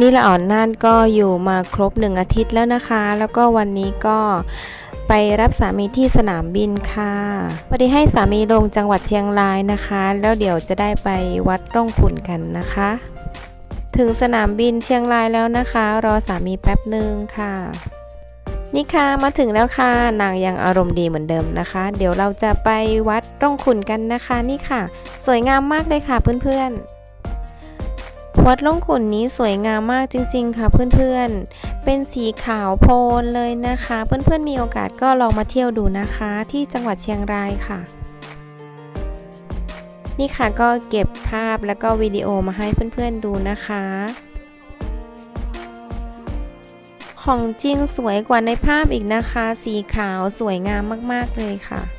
นี่ละอ่อนน่านก็อยู่มาครบหนึ่งอาทิตย์แล้วนะคะ แล้วก็วันนี้ก็ไปรับสามีที่สนามบินค่ะพอดีให้สามีลงจังหวัดเชียงรายนะคะ แล้วเดี๋ยวจะได้ไปวัดร่องขุนกันนะคะ ถึงสนามบินเชียงรายแล้วนะคะ รอสามีแป๊บหนึ่งค่ะ นี่ค่ะมาถึงแล้วค่ะ นางยังอารมณ์ดีเหมือนเดิมนะคะ เดี๋ยวเราจะไปวัดร่องขุนกันนะคะ นี่ค่ะ สวยงามมากเลยค่ะเพื่อนๆ วัดล่องขุนนี้สวยงามมากจริง ๆ ค่ะเพื่อนๆ เป็นสีขาวโพลนเลยนะคะ เพื่อนๆมีโอกาสก็ลองมาเที่ยวดูนะคะ ที่จังหวัดเชียงรายค่ะ นี่ค่ะก็เก็บภาพแล้วก็วิดีโอมาให้เพื่อนๆดูนะคะ ของจริงสวยกว่าในภาพอีกนะคะ สีขาวสวยงามมากๆเลยค่ะ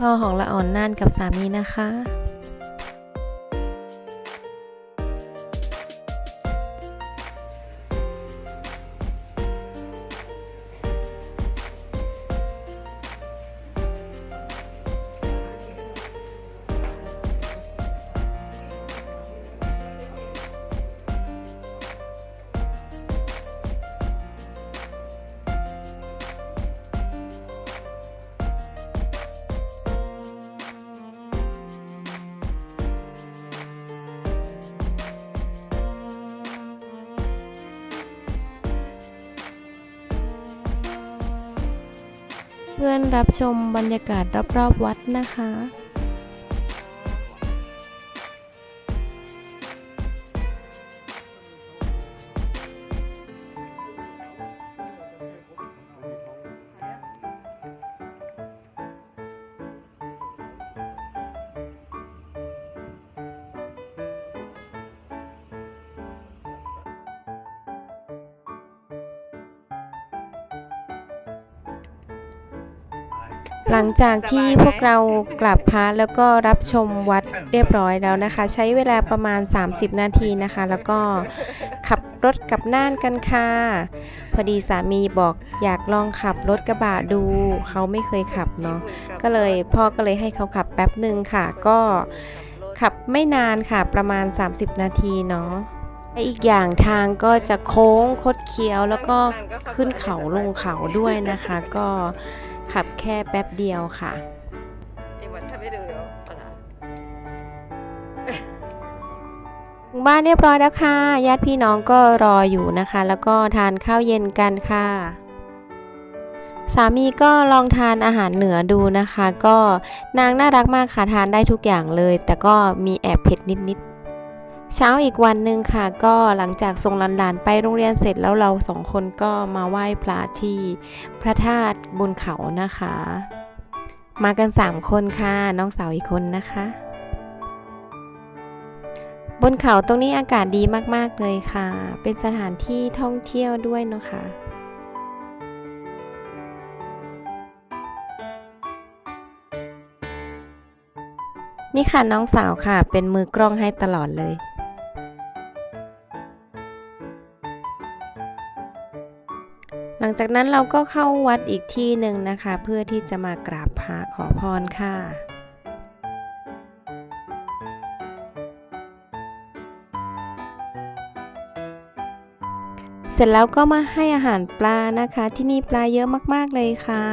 พ่อของละอ่อนน่านกับสามีนะคะ เพื่อนรับชมบรรยากาศรอบๆวัดนะคะ หลังจากที่พวกเรากลับพระแล้วก็รับชมวัดเรียบร้อยแล้วนะคะ ใช้เวลาประมาณ 30 นาทีนะคะ แล้วก็ขับรถกลับน่านกันค่ะ พอดีสามีบอกอยากลองขับรถกระบะดูเขาไม่เคยขับเนาะก็เลยพ่อก็เลยให้เขาขับแป๊บหนึ่งค่ะ ก็ขับไม่นานค่ะประมาณ 30 นาทีเนาะและอีกอย่างทางก็จะโค้งคดเคี้ยวแล้วก็ขึ้นเขาลงเขาด้วยนะคะ ก็ ขับแค่แป๊บเดียวค่ะอีวันถ้าไม่ดูแล้วอะไรถึงบ้านเรียบร้อยแล้วค่ะ ญาติพี่น้องก็รออยู่นะคะ แล้วก็ทานข้าวเย็นกันค่ะ สามีก็ลองทานอาหารเหนือดูนะคะ ก็นางน่ารักมากค่ะ ทานได้ทุกอย่างเลย แต่ก็มีแอบเผ็ดนิดๆ เช้าอีกวันหนึ่งค่ะ ก็หลังจากส่งหลานๆไปโรงเรียนเสร็จแล้วเราสองคนก็มาไหว้พระที่พระธาตุบนเขานะคะ มากันสามคนค่ะ น้องสาวอีกคนนะคะ บนเขาตรงนี้อากาศดีมากๆเลยค่ะ เป็นสถานที่ท่องเที่ยวด้วยเนาะค่ะนี่ค่ะน้องสาวค่ะ เป็นมือกล้องให้ตลอดเลย จากนั้นเราก็เข้าวัดอีกที่หนึ่งนะคะ เพื่อที่จะมากราบพระขอพรค่ะเสร็จแล้วก็มาให้อาหารปลานะคะ ที่นี่ปลาเยอะมาก ๆ เลยค่ะ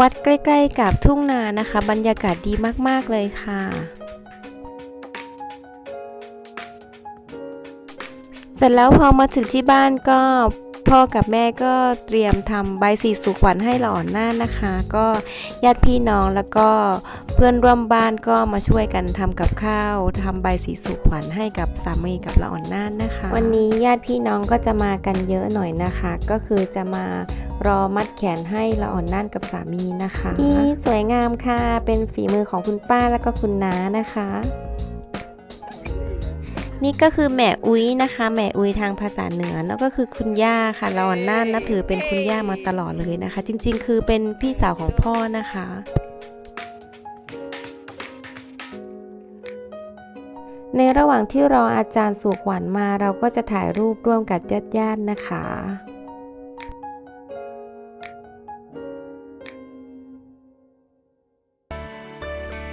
วัดใกล้ ๆ กับทุ่งนานะคะ บรรยากาศดีมาก ๆ เลยค่ะ เสร็จแล้วพอมาถึงที่บ้านก็พ่อกับแม่ก็เตรียมทำใบสีสุขวัญให้หลอนหน้านะคะ ก็ญาติพี่น้องแล้วก็เพื่อนร่วมบ้านก็มาช่วยกันทำกับข้าวทำใบสีสุขวัญให้กับสามีกับละอ่อนน่านนะคะ วันนี้ญาติพี่น้องก็จะมากันเยอะหน่อยนะคะ ก็คือจะมารอมัดแขนให้ละอ่อนน่านกับสามีนะคะนี่สวยงามค่ะเป็นฝีมือของคุณป้าแล้วก็คุณน้านะคะ นี่ก็คือแม่อุ้ยนะคะแม่อุ้ยทางภาษาเหนือแล้วก็คือคุณย่าค่ะเราอ่อนน่านนับถือเป็นคุณย่ามาตลอดเลยนะคะ จริง ๆ คือเป็นพี่สาวของพ่อนะคะในระหว่างที่รออาจารย์สุขหวานมาเราก็จะถ่ายรูปร่วมกับญาติๆนะคะ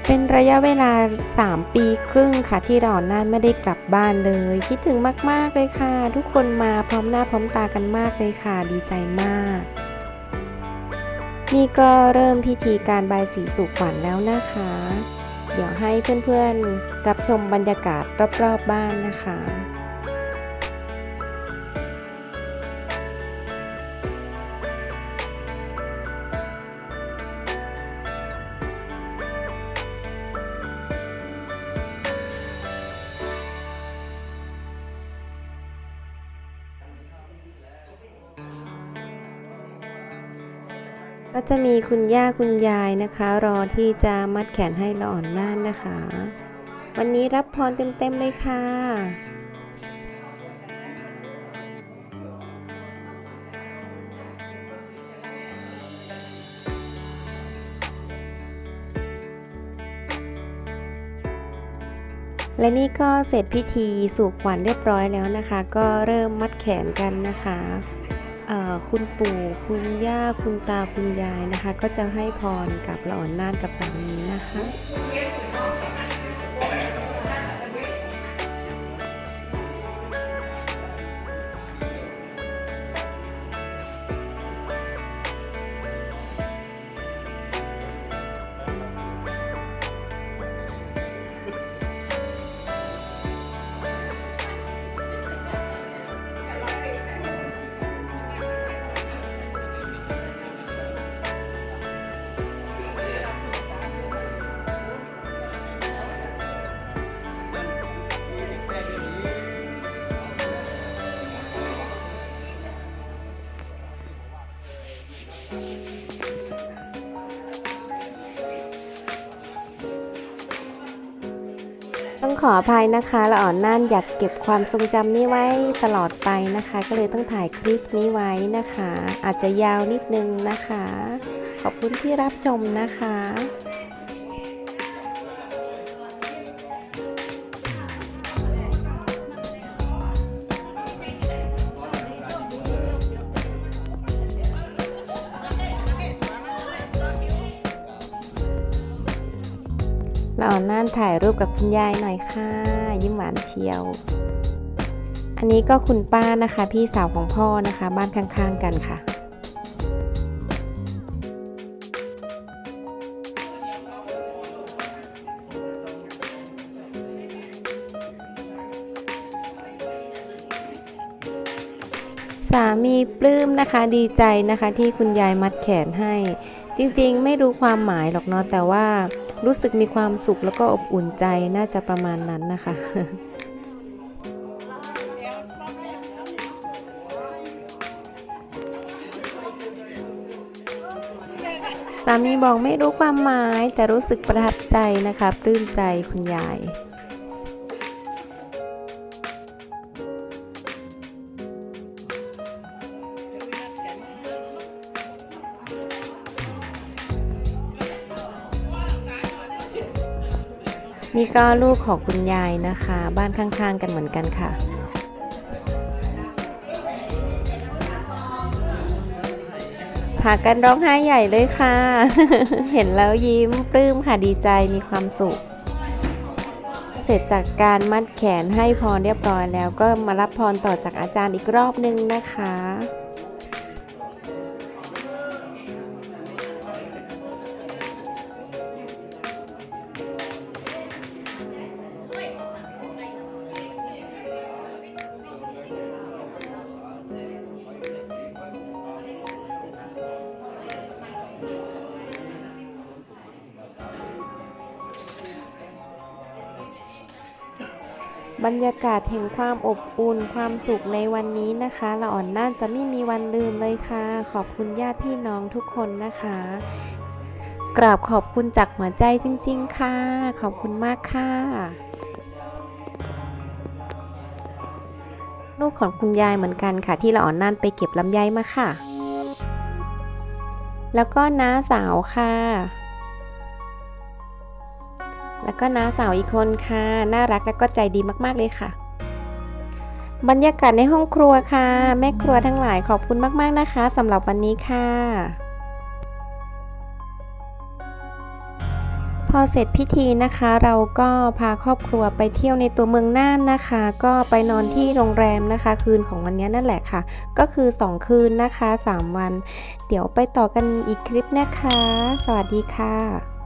เป็นระยะเวลา 3 ปีครึ่งค่ะที่เราน่านไม่ได้กลับบ้านเลย คิดถึงมาก ๆ เลยค่ะ ทุกคนมาพร้อมหน้าพร้อมตากันมากเลยค่ะ ดีใจมาก นี่ก็เริ่มพิธีการบายสีสู่ขวัญแล้วนะคะ เดี๋ยวให้เพื่อน ๆ รับชมบรรยากาศรอบ ๆ บ้านนะคะ ก็จะมีคุณย่าคุณยายนะคะ รอที่จะมัดแขนให้หลอ่อนน่านนะคะ วันนี้รับพรเต็มๆเลยค่ะและนี่ก็เสร็จพิธีสู่ขวัญเรียบร้อยแล้วนะคะ ก็เริ่มมัดแขนกันนะคะ คุณปู่คุณย่าคุณตาคุณยายนะคะ ก็จะให้พรกับหลอนน่านกับสามีนะคะ ต้องขออภัยนะคะละอ่อนน่านอยากเก็บความทรงจำนี้ไว้ตลอดไปนะคะ ก็เลยต้องถ่ายคลิปนี้ไว้นะคะ อาจจะยาวนิดนึงนะคะ ขอบคุณที่รับชมนะคะ เราอาน่านถ่ายรูปกับคุณยายหน่อยค่ะ ยิ้มหวานเชียว อันนี้ก็คุณป้านะคะ พี่สาวของพ่อนะคะ บ้านข้างๆกันค่ะสามีปลื้มนะคะดีใจนะคะที่คุณยายมัดแขนให้ จริงๆ ไม่รู้ความหมายหรอกเนาะแต่ว่ารู้สึกมีความสุขแล้วก็อบอุ่นใจน่าจะประมาณนั้นนะคะสามีบอกไม่รู้ความหมายแต่รู้สึกประทับใจนะคะปลื้มใจคุณยาย นี่ก็ลูกของคุณยายนะคะ บ้านข้างๆ กันเหมือนกันค่ะ พากันร้องไห้ใหญ่เลยค่ะ เห็นแล้วยิ้มปลื้มค่ะดีใจมีความสุข เสร็จจากการมัดแขนให้พรเรียบร้อยแล้วก็มารับพรต่อจากอาจารย์อีกรอบนึงนะคะ บรรยากาศแห่งความอบอุ่นความสุขในวันนี้นะคะละอ่อนน่านจะไม่มีวันลืมเลยค่ะ ขอบคุณญาติพี่น้องทุกคนนะคะ กราบขอบคุณจากหัวใจจริง ๆ ค่ะ ขอบคุณมากค่ะลูกของคุณยายเหมือนกันค่ะ ที่ละอ่อนน่านไปเก็บลำไยมาค่ะ แล้วก็น้าสาวค่ะ แล้วก็น้าสาวอีกคนค่ะ น่ารักและก็ใจดีมากๆเลยค่ะ บรรยากาศในห้องครัวค่ะ แม่ครัวทั้งหลายขอบคุณมากๆนะคะสำหรับวันนี้ค่ะ พอเสร็จพิธีนะคะเราก็พาครอบครัวไปเที่ยวในตัวเมืองน่านนะคะ ก็ไปนอนที่โรงแรมนะคะ คืนของวันนี้นั่นแหละค่ะ ก็คือ 2 คืนนะคะ 3 วัน เดี๋ยวไปต่อกันอีกคลิปนะคะ สวัสดีค่ะ